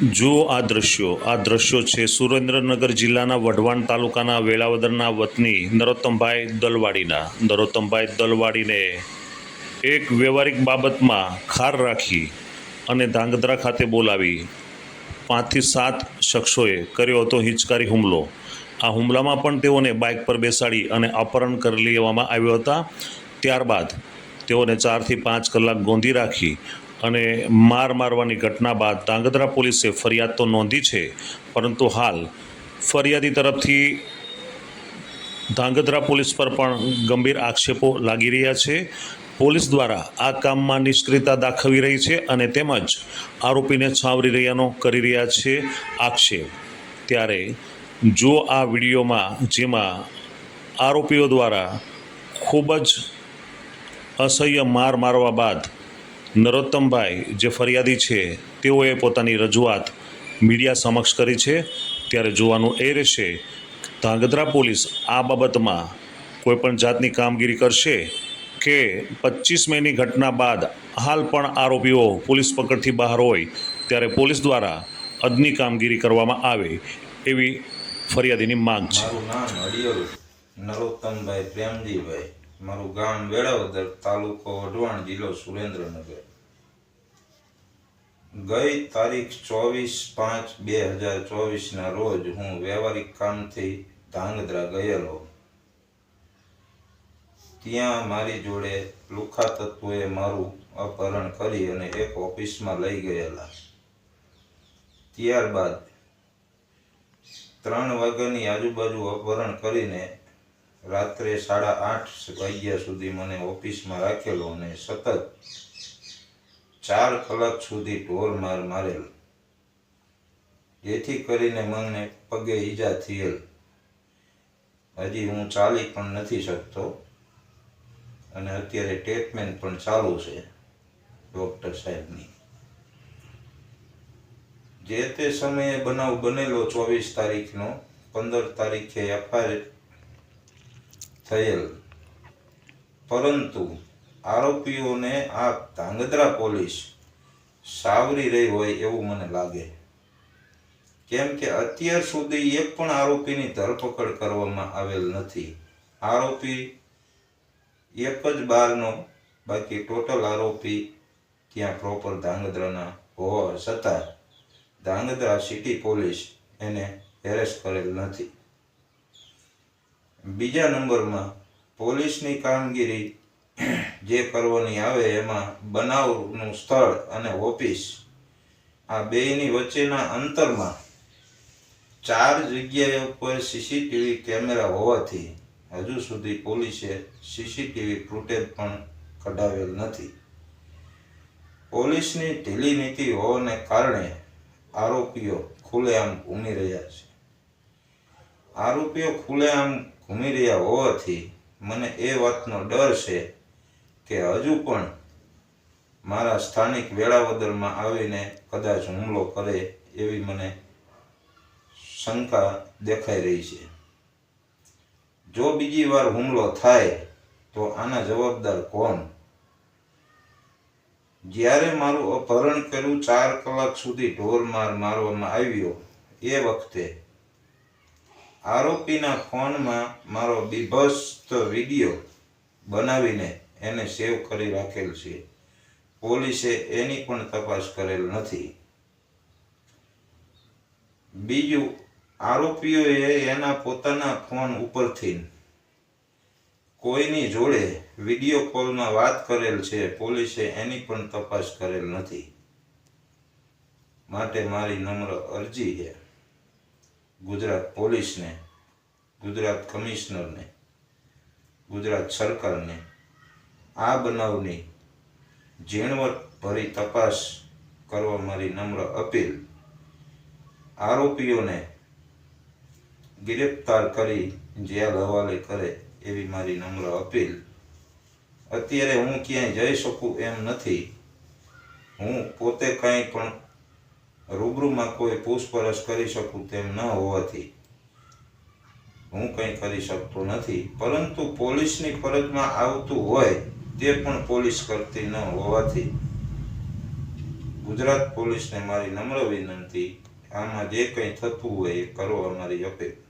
જો આ દ્રશ્યો. આ દ્રશ્યો છે સુરેન્દ્રનગર જિલ્લાના વઢવાણ તાલુકાના વેળાવદરના વતની નરોત્તમભાઈ દલવાડીના. નરોત્તમભાઈ દલવાડીને એક વ્યવહારિક બાબતમાં ખાર રાખી અને ધાંગધ્રા ખાતે બોલાવી. પાંચથી સાત શખ્સોએ કર્યો હતો હિચકારી હુમલો. આ હુમલામાં પણ તેઓને બાઇક પર બેસાડી અને અપહરણ કરી લેવામાં આવ્યો હતા. ત્યારબાદ તેઓને ચારથી પાંચ કલાક ગોંધી રાખી અને માર મારવાની ઘટના બાદ ધાંગધ્રા પોલીસે ફરિયાદ તો નોંધી છે, પરંતુ હાલ ફરિયાદી તરફથી ધાંગધ્રા પોલીસ પર પણ ગંભીર આક્ષેપો લાગી રહ્યા છે. પોલીસ દ્વારા આ કામમાં નિષ્ક્રિયતા દાખવી રહી છે અને તેમજ આરોપીને છાવરી રહ્યાનો કરી રહ્યા છે આક્ષેપ. ત્યારે જો આ વિડીયોમાં જેમાં આરોપીઓ દ્વારા ખૂબ જ અસહ્ય માર મારવા બાદ નરોત્તમભાઈ જે ફરિયાદી છે, તેઓએ પોતાની રજૂઆત મીડિયા સમક્ષ કરી છે. ત્યારે જોવાનું એ રહેશે, ધાંગધ્રા પોલીસ આ બાબતમાં કોઈપણ જાતની કામગીરી કરશે કે પચીસ મેની ઘટના બાદ હાલ પણ આરોપીઓ પોલીસ પકડથી બહાર હોય, ત્યારે પોલીસ દ્વારા અદની કામગીરી કરવામાં આવે એવી ફરિયાદીની માંગ છે, નરોત્તમભાઈ પ્રેમજીભાઈ. મારું ગામ વેળાવદર, તાલુકો વઢવાણ જિલ્લો સુરેન્દ્રનગર. ગઈ તારીખ ચોવીસ પાંચ બે હજાર ચોવીસના રોજ હું વ્યવહારિક કામથી ધાંગધ્રા ગયેલો. ત્યાં મારી જોડે લુખા તત્વોએ મારું અપહરણ કરી અને એક ઓફિસમાં લઈ ગયેલા. ત્યારબાદ ત્રણ વાગ્યાની આજુબાજુ અપહરણ કરીને રાત્રે સાડા આઠ વાગ્યા સુધી મને ઓફિસમાં રાખેલો અને સતત ચાર કલાક સુધી ઢોર માર મારેલ. જેથી કરીને મને પગે ઈજા થયેલ. હજી હું ચાલી પણ નથી શકતો અને અત્યારે ટ્રીટમેન્ટ પણ ચાલુ છે ડૉક્ટર સાહેબની. જે તે સમયે બનાવ બનેલો ચોવીસ તારીખનો, પંદર તારીખે એફઆઈઆર થયેલ. પરંતુ આરોપીઓને આ ધાંગધ્રા પોલીસ સાવરી રહી હોય એવું મને લાગે. કેમ કે અત્યાર સુધી એક પણ આરોપીની ધરપકડ કરવામાં આવેલ નથી. આરોપી એક જ બારનો, બાકી ટોટલ આરોપી ત્યાં પ્રોપર ધાંગધ્રાના હોવા છતાં ધાંગધ્રા સિટી પોલીસ એને એરેસ્ટ કરેલ નથી. બીજા નંબરમાં પોલીસની કામગીરી જે કરવાની આવે એમાં બનાવનું સ્થળ અને ઓફિસ. આ બેયની વચ્ચેના અંતરમાં ચાર જગ્યાએ ઉપર સીસીટીવી કેમેરા હોવાથી હજુ સુધી પોલીસે સીસીટીવી ફૂટેજ પણ કઢાવેલ નથી. પોલીસની ઢીલી નીતિ હોવાને કારણે આરોપીઓ ખુલ્લેઆમ ઘૂમી રહ્યા છે. આરોપીઓ ખુલ્લેઆમ ઘૂમી રહ્યા હોવાથી મને એ વાતનો ડર છે કે હજુ પણ મારા સ્થાનિક વેળાવદરમાં આવીને કદાચ હુમલો કરે એવી મને શંકા દેખાઈ રહી છે. જો બીજી વાર હુમલો થાય તો આના જવાબદાર કોણ? જ્યારે મારું અપહરણ કર્યું ચાર કલાક સુધી ઢોર માર મારવામાં આવ્યો એ વખતે આરોપીના ફોનમાં મારો બીભસ્ત વીડિયો બનાવીને એને સેવ કરી રાખેલ છે. પોલીસે એની પણ તપાસ કરેલ નથી. બીજું, આરોપીઓએ એના પોતાના ફોન ઉપરથી કોઈની જોડે વીડિયો કોલમાં વાત કરેલ છે. પોલીસે એની પણ તપાસ કરેલ નથી. માટે મારી નમ્ર અરજી છે. ગુજરાત પોલીસને, ગુજરાત કમિશનરને, ગુજરાત સરકારને આ બનાવની ઝીણવટ ભરી તપાસ કરવા મારી નમ્ર અપીલ. આરોપીઓને ગિરફ્તાર કરી જેલ હવાલે કરે એવી મારી નમ્ર અપીલ. અત્યારે હું ક્યાંય જઈ શકું એમ નથી. હું પોતે કાંઈ પણ રૂબરૂમાં કોઈ પૂછપરછ કરી શકું તેમ ન હોવાથી. હું કંઈ કરી શકતો નથી, પરંતુ પોલીસની ફરજમાં આવતું હોય તે પણ પોલીસ કરતી ન હોવાથી. ગુજરાત પોલીસને મારી નમ્ર વિનંતી, આમાં જે કંઈ થતું હોય એ કરો અમારી અપેક્ષા.